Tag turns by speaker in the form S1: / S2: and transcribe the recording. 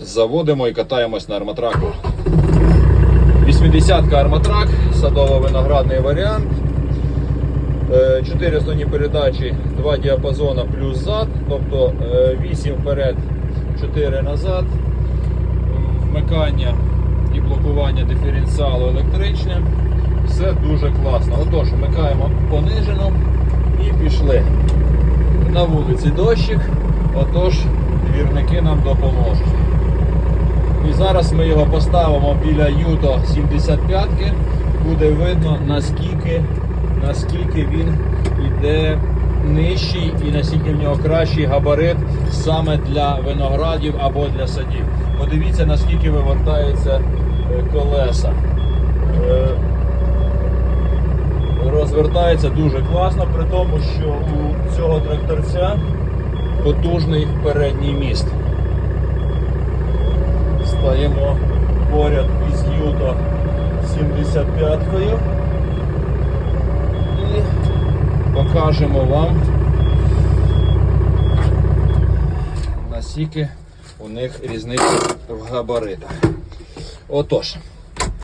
S1: заводимо і катаємось на арматраку. 80-ка арматрак, садово-виноградний варіант. Е, Чотири основні передачі, два діапазона плюс зад, тобто 8 вперед, 4 назад. Вмикання і блокування диференціалу електричне. Все дуже класно. Отож, вмикаємо понижено і пішли. На вулиці дощик, отож двірники нам допоможуть. І зараз ми його поставимо біля Юто 75 Буде видно наскільки, наскільки він йде нижчий і наскільки в нього кращий габарит саме для виноградів або для садів. Подивіться, наскільки вивертаються е, колеса. Е, Розвертається дуже класно, при тому, що у цього тракторця потужний передній міст поряд із Юто 75-кою і покажемо вам, наскільки у них різниця в габаритах. Отож,